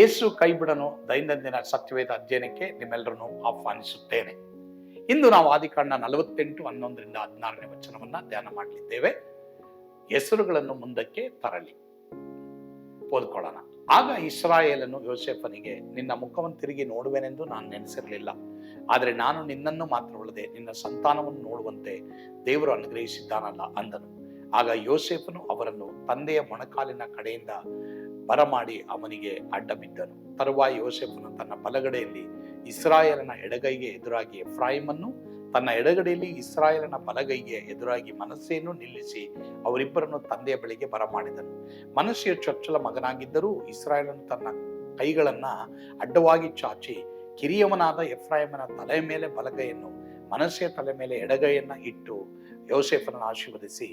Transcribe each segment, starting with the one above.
ಯೇಸು ಕೈಬಿಡನು ದೈನಂದಿನ ಸತ್ಯವೇದ ಅಧ್ಯಯನಕ್ಕೆ ನಿಮ್ಮೆಲ್ಲರನ್ನು ಆಹ್ವಾನಿಸುತ್ತೇನೆ. ಇಂದು ನಾವು ಆದಿಕಾಂಡ ನಲವತ್ತೆಂಟು ಹನ್ನೊಂದರಿಂದ ಹದಿನಾರನೇ ವಚನವನ್ನ ಧ್ಯಾನ ಮಾಡಲಿದ್ದೇವೆ. ಹೆಸರುಗಳನ್ನು ಮುಂದಕ್ಕೆ ತರಲಿ. ಓದ್ಕೊಳ್ಳೋಣ. ಆಗ ಇಸ್ರಾಯೇಲನ್ನು ಯೋಸೆಫನಿಗೆ, ನಿನ್ನ ಮುಖವನ್ನು ತಿರುಗಿ ನೋಡುವೆನೆಂದು ನಾನು ನೆನೆಸಿರಲಿಲ್ಲ. ಆದರೆ ನಾನು ನಿನ್ನನ್ನು ಮಾತ್ರ ಉಳಿದೆ, ನಿನ್ನ ಸಂತಾನವನ್ನು ನೋಡುವಂತೆ ದೇವರು ಅನುಗ್ರಹಿಸಿದ್ದಾನಲ್ಲ ಅಂದನು. ಆಗ ಯೋಸೆಫನು ಅವರನ್ನು ತಂದೆಯ ಮೊಣಕಾಲಿನ ಕಡೆಯಿಂದ ಬರಮಾಡಿ ಅವನಿಗೆ ಅಡ್ಡ ಬಿದ್ದನು ತರುವಾಯ ಯೋಸೆಫನು ತನ್ನ ಬಲಗಡೆಯಲ್ಲಿ ಇಸ್ರಾಯೇಲನ ಎಡಗೈಗೆ ಎದುರಾಗಿ ಎಫ್ರಾಯಿಮನ್ನು, ತನ್ನ ಎಡಗಡೆಯಲ್ಲಿ ಇಸ್ರಾಯೇಲನ ಬಲಗೈಗೆ ಎದುರಾಗಿ ಮನಸ್ಸೆಯನ್ನು ನಿಲ್ಲಿಸಿ ಅವರಿಬ್ಬರನ್ನು ತಂದೆಯ ಬಳಿಗೆ ಬರಮಾಡಿದನು. ಮನಸ್ಸೆಯ ಚೊಚ್ಚಲ ಮಗನಾಗಿದ್ದರೂ ಇಸ್ರಾಯೇಲನು ತನ್ನ ಕೈಗಳನ್ನ ಅಡ್ಡವಾಗಿ ಚಾಚಿ ಕಿರಿಯವನಾದ ಎಫ್ರಾಯಮನ ತಲೆಯ ಮೇಲೆ ಬಲಗೈಯನ್ನು, ಮನಸ್ಸೆಯ ತಲೆ ಮೇಲೆ ಎಡಗೈಯನ್ನ ಇಟ್ಟು ಯೋಸೆಫನನ್ನು ಆಶೀರ್ವದಿಸಿ,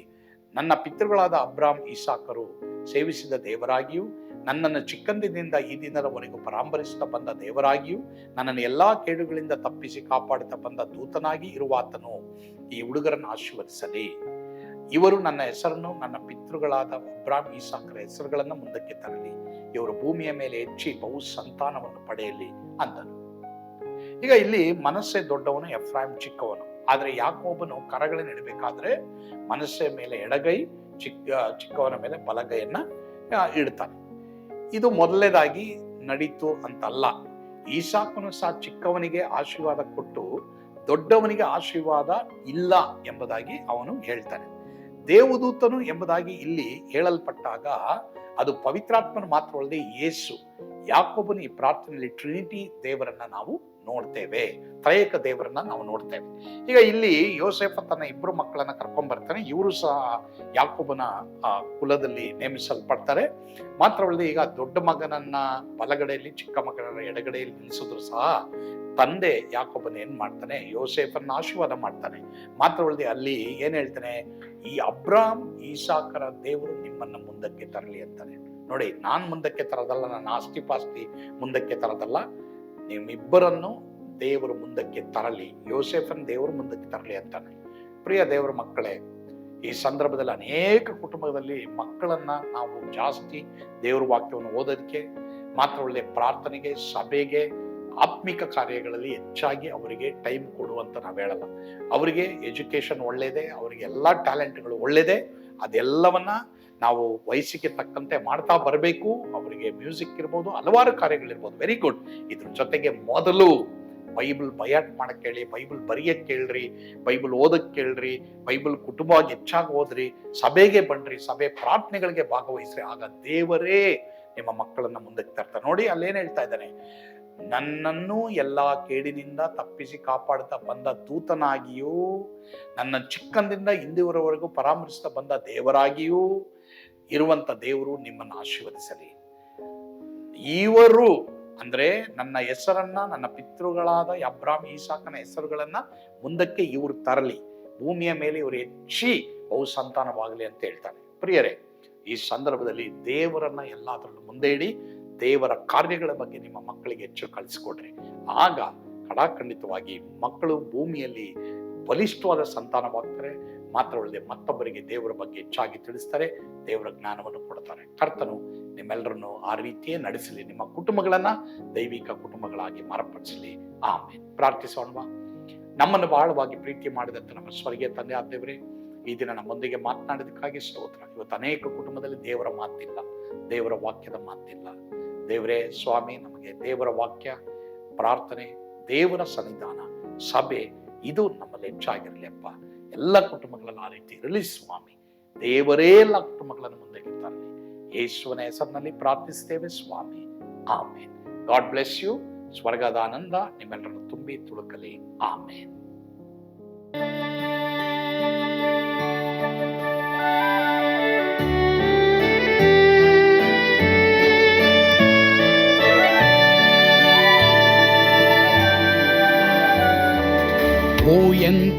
ನನ್ನ ಪಿತೃಗಳಾದ ಅಬ್ರಾಮ್, ಇಸಾಕರು ಸೇವಿಸಿದ ದೇವರಾಗಿಯೂ ನನ್ನನ್ನು ಚಿಕ್ಕಂದಿನಿಂದ ಈ ದಿನದವರೆಗೂ ಪರಾಂಬರಿಸುತ್ತಾ ಬಂದ ದೇವರಾಗಿಯೂ, ನನ್ನನ್ನು ಎಲ್ಲಾ ಕೇಡುಗಳಿಂದ ತಪ್ಪಿಸಿ ಕಾಪಾಡುತ್ತಾ ಬಂದ ದೂತನಾಗಿ ಇರುವಾತನು ಈ ಹುಡುಗರನ್ನು ಆಶೀರ್ವದಿಸಲಿ. ಇವರು ನನ್ನ ಹೆಸರನ್ನು, ನನ್ನ ಪಿತೃಗಳಾದ ಅಬ್ರಾಮ್ ಈಸಾಕರ ಹೆಸರುಗಳನ್ನು ಮುಂದಕ್ಕೆ ತರಲಿ. ಇವರು ಭೂಮಿಯ ಮೇಲೆ ಹೆಚ್ಚಿ ಬಹು ಸಂತಾನವನ್ನು ಪಡೆಯಲಿ ಅಂದನು ಈಗ ಇಲ್ಲಿ ಮನಸ್ಸೇ ದೊಡ್ಡವನು ಎಫ್ರಾಮ್ ಚಿಕ್ಕವನು. ಆದರೆ ಯಾಕೋಬನು ಕರಗಳ ಇಡಬೇಕಾದ್ರೆ ಮನಸ್ಸೆ ಮೇಲೆ ಎಡಗೈ ಚಿಕ್ಕ ಚಿಕ್ಕವನ ಮೇಲೆ ಬಲಗೈಯನ್ನ ಇಡ್ತಾನೆ. ಇದು ಮೊದಲನೇದಾಗಿ ನಡೀತು ಅಂತಲ್ಲ. ಈಶಾಕನು ಸಹ ಚಿಕ್ಕವನಿಗೆ ಆಶೀರ್ವಾದ ಕೊಟ್ಟು ದೊಡ್ಡವನಿಗೆ ಆಶೀರ್ವಾದ ಇಲ್ಲ ಎಂಬುದಾಗಿ ಅವನು ಹೇಳ್ತಾನೆ. ದೇವದೂತನು ಎಂಬುದಾಗಿ ಇಲ್ಲಿ ಹೇಳಲ್ಪಟ್ಟಾಗ ಅದು ಪವಿತ್ರಾತ್ಮನ ಮಾತ್ರವಲ್ಲದೆ ಯೇಸು ಯಾಕೊಬ್ಬನು ಈ ಪ್ರಾರ್ಥನೆಯಲ್ಲಿ ಟ್ರಿನಿಟಿ ದೇವರನ್ನ ನಾವು ನೋಡ್ತೇವೆ. ತ್ರಯೇಕ ದೇವರನ್ನ ನಾವು ನೋಡ್ತೇವೆ. ಈಗ ಇಲ್ಲಿ ಯೋಸೆಫ ತನ್ನ ಇಬ್ಬರು ಮಕ್ಕಳನ್ನ ಕರ್ಕೊಂಡ್ ಬರ್ತಾನೆ. ಇವರು ಸಹ ಯಾಕೋಬನ ಕುಲದಲ್ಲಿ ನೇಮಿಸಲ್ಪಡ್ತಾರೆ. ಮಾತ್ರವಲ್ಲದೆ ಈಗ ದೊಡ್ಡ ಮಗನನ್ನ ಬಲಗಡೆಯಲ್ಲಿ, ಚಿಕ್ಕ ಮಗನನ್ನ ಎಡಗಡೆಯಲ್ಲಿ ನಿಲ್ಲಿಸಿದ್ರು ಸಹ ತಂದೆ ಯಾಕೋಬನ ಏನ್ ಮಾಡ್ತಾನೆ? ಯೋಸೆಫನ್ನ ಆಶೀರ್ವಾದ ಮಾಡ್ತಾನೆ. ಮಾತ್ರವಲ್ಲದೆ ಅಲ್ಲಿ ಏನ್ ಹೇಳ್ತಾನೆ? ಈ ಅಬ್ರಾಮ್, ಈಸಾಕರ ದೇವರು ನಿಮ್ಮನ್ನ ಮುಂದಕ್ಕೆ ತರಲಿ ಅಂತಾನೆ. ನೋಡಿ, ನಾನ್ ಮುಂದಕ್ಕೆ ತರದಲ್ಲ ನನ್ನ ಆಸ್ತಿ ಪಾಸ್ತಿ ಮುಂದಕ್ಕೆ ತರದಲ್ಲ. ನಿಮ್ಮಿಬ್ಬರನ್ನು ದೇವರು ಮುಂದಕ್ಕೆ ತರಲಿ. ಯೋಸೆಫನ್ ದೇವರು ಮುಂದಕ್ಕೆ ತರಲಿ ಅಂತಾನೆ. ಪ್ರಿಯ ದೇವರ ಮಕ್ಕಳೇ, ಈ ಸಂದರ್ಭದಲ್ಲಿ ಅನೇಕ ಕುಟುಂಬದಲ್ಲಿ ಮಕ್ಕಳನ್ನ ನಾವು ಜಾಸ್ತಿ ದೇವರ ವಾಕ್ಯವನ್ನು ಓದೋದಕ್ಕೆ, ಮಾತ್ರ ಒಳ್ಳೆ ಪ್ರಾರ್ಥನೆಗೆ, ಸಭೆಗೆ, ಆತ್ಮಿಕ ಕಾರ್ಯಗಳಲ್ಲಿ ಹೆಚ್ಚಾಗಿ ಅವರಿಗೆ ಟೈಮ್ ಕೊಡುವಂತ ನಾವು ಹೇಳಲ್ಲ. ಅವರಿಗೆ ಎಜುಕೇಶನ್ ಒಳ್ಳೇದೇ, ಅವರಿಗೆ ಎಲ್ಲ ಟ್ಯಾಲೆಂಟ್ಗಳು ಒಳ್ಳೇದೇ, ಅದೆಲ್ಲವನ್ನ ನಾವು ವಯಸ್ಸಿಗೆ ತಕ್ಕಂತೆ ಮಾಡ್ತಾ ಬರಬೇಕು. ಅವರಿಗೆ ಮ್ಯೂಸಿಕ್ ಇರ್ಬೋದು, ಹಲವಾರು ಕಾರ್ಯಗಳಿರ್ಬೋದು ವೆರಿ ಗುಡ್ ಇದ್ರ ಜೊತೆಗೆ ಮೊದಲು ಬೈಬಲ್ ಬಯಾಟ್ ಮಾಡಕ್ಕೆ ಹೇಳಿ ಬೈಬಲ್ ಬರೆಯಕ್ಕೆ ಕೇಳ್ರಿ, ಬೈಬಲ್ ಓದಕ್ಕೆ ಕೇಳ್ರಿ, ಬೈಬಲ್ ಕುಟುಂಬ ಹೆಚ್ಚಾಗಿ ಓದ್ರಿ, ಸಭೆಗೆ ಬನ್ರಿ, ಸಭೆ ಪ್ರಾರ್ಥನೆಗಳಿಗೆ ಭಾಗವಹಿಸ್ರಿ. ಆಗ ದೇವರೇ ನಿಮ್ಮ ಮಕ್ಕಳನ್ನ ಮುಂದಕ್ಕೆ ತರ್ತಾರೆ. ನೋಡಿ, ಅಲ್ಲೇನು ಹೇಳ್ತಾ ಇದ್ದಾನೆ? ನನ್ನನ್ನು ಎಲ್ಲ ಕೇಡಿನಿಂದ ತಪ್ಪಿಸಿ ಕಾಪಾಡುತ್ತಾ ಬಂದ ದೂತನಾಗಿಯೂ, ನನ್ನ ಚಿಕ್ಕಂದಿಂದ ಇಂದಿವರವರೆಗೂ ಪರಾಮರ್ಶಿಸ್ತಾ ಬಂದ ದೇವರಾಗಿಯೂ ಇರುವಂತ ದೇವರು ನಿಮ್ಮನ್ನು ಆಶೀರ್ವದಿಸಲಿ. ಇವರು ಅಂದ್ರೆ ನನ್ನ ಹೆಸರನ್ನ, ನನ್ನ ಪಿತೃಗಳಾದ ಅಬ್ರಾಮ್ ಈಸಾಕನ ಹೆಸರುಗಳನ್ನ ಮುಂದಕ್ಕೆ ಇವರು ತರಲಿ. ಭೂಮಿಯ ಮೇಲೆ ಇವರು ಹೆಚ್ಚಿ ಬಹು ಸಂತಾನವಾಗಲಿ ಅಂತ ಹೇಳ್ತಾನೆ ಪ್ರಿಯರೇ, ಈ ಸಂದರ್ಭದಲ್ಲಿ ದೇವರನ್ನ ಎಲ್ಲಾದರಲ್ಲೂ ಮುಂದೆ ಇಡಿ. ದೇವರ ಕಾರ್ಯಗಳ ಬಗ್ಗೆ ನಿಮ್ಮ ಮಕ್ಕಳಿಗೆ ಹೆಚ್ಚು ಕಳಿಸ್ಕೊಡ್ರಿ. ಆಗ ಕಡಾಖಂಡಿತವಾಗಿ ಮಕ್ಕಳು ಭೂಮಿಯಲ್ಲಿ ಬಲಿಷ್ಠವಾದ ಸಂತಾನವಾಗ್ತಾರೆ. ಮಾತ್ರವಲ್ಲದೆ ಮತ್ತೊಬ್ಬರಿಗೆ ದೇವರ ಬಗ್ಗೆ ಹೆಚ್ಚಾಗಿ ತಿಳಿಸ್ತಾರೆ, ದೇವರ ಜ್ಞಾನವನ್ನು ಕೊಡ್ತಾರೆ. ಕರ್ತನು ನಿಮ್ಮೆಲ್ಲರನ್ನು ಆ ರೀತಿಯೇ ನಡೆಸಲಿ, ನಿಮ್ಮ ಕುಟುಂಬಗಳನ್ನ ದೈವಿಕ ಕುಟುಂಬಗಳಾಗಿ ಮಾರ್ಪಡಿಸಲಿ. ಆಮೇಲೆ ಪ್ರಾರ್ಥಿಸೋಣವಾ. ನಮ್ಮನ್ನು ಬಹಳವಾಗಿ ಪ್ರೀತಿ ಮಾಡಿದಂತ ನಮ್ಮ ಸ್ವರ್ಗೀಯ ತಂದೆ ಆದ್ದೇವ್ರೆ ಈ ದಿನ ನಮ್ಮೊಂದಿಗೆ ಮಾತನಾಡಿದಕ್ಕಾಗಿ ಸ್ತೋತ್ರ. ಇವತ್ತು ಅನೇಕ ಕುಟುಂಬದಲ್ಲಿ ದೇವರ ಮಾತಿಲ್ಲ, ದೇವರ ವಾಕ್ಯದ ಮಾತಿಲ್ಲ. ದೇವರೇ, ಸ್ವಾಮಿ, ನಮಗೆ ದೇವರ ವಾಕ್ಯ, ಪ್ರಾರ್ಥನೆ, ದೇವರ ಸನ್ನಿಧಾನ, ಸಭೆ, ಇದು ನಮ್ಮಲ್ಲಿ ಹೆಚ್ಚಾಗಿರಲಿ ಅಪ್ಪ ಎಲ್ಲ ಕುಟುಂಬಗಳನ್ನು ಆ ರೀತಿ ಇರಲಿ ಸ್ವಾಮಿ. ದೇವರೇ ಎಲ್ಲ ಕುಟುಂಬಗಳನ್ನು ಮುಂದೆ ತರಲಿ ಯೇಸುವನ ಹೆಸರಿನಲ್ಲಿ ಪ್ರಾರ್ಥಿಸ್ತೇವೆ ಸ್ವಾಮಿ. ಆಮೇನ್. God bless you. ಸ್ವರ್ಗದ ಆನಂದ ನಿಮ್ಮೆಲ್ಲರನ್ನು ತುಂಬಿ ತುಳುಕಲಿ. ಆಮೇನ್.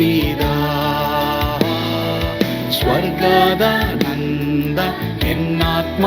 ತಿರುಬಿದ ಸ್ವರ್ಗದ ನಂದ ಎನ್ನಾತ್ಮ